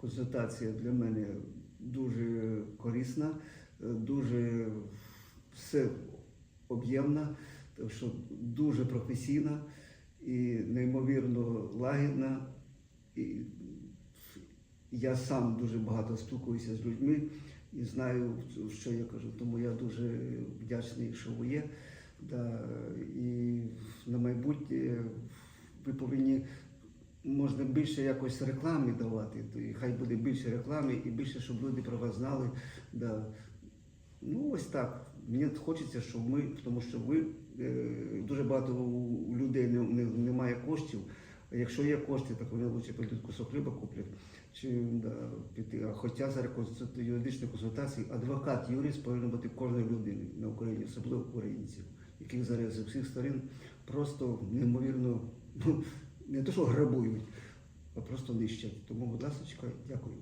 консультація для мене дуже корисна, е, дуже все об'ємна, дуже професійна і неймовірно лагідна. І я сам дуже багато спілкуюся з людьми і знаю, що я кажу. Тому я дуже вдячний, що ви є. Да, і на майбутнє ви повинні можна більше якось реклами давати, то і хай буде більше реклами і більше, щоб люди про вас знали. Да. Ну, ось так. Мені хочеться, щоб ми, тому що ви е, дуже багато у людей не, не, немає коштів. Якщо є кошти, так вони лучше підуть кусок хліба куплять, чи да, піти. А хоча консульт- юридичні консультації, адвокат, юрист повинен бути кожної людини на Україні, особливо українців, яких зараз з усіх сторін просто неймовірно, ну, не то, що грабують, а просто нищать. Тому, будь ласка, дякую.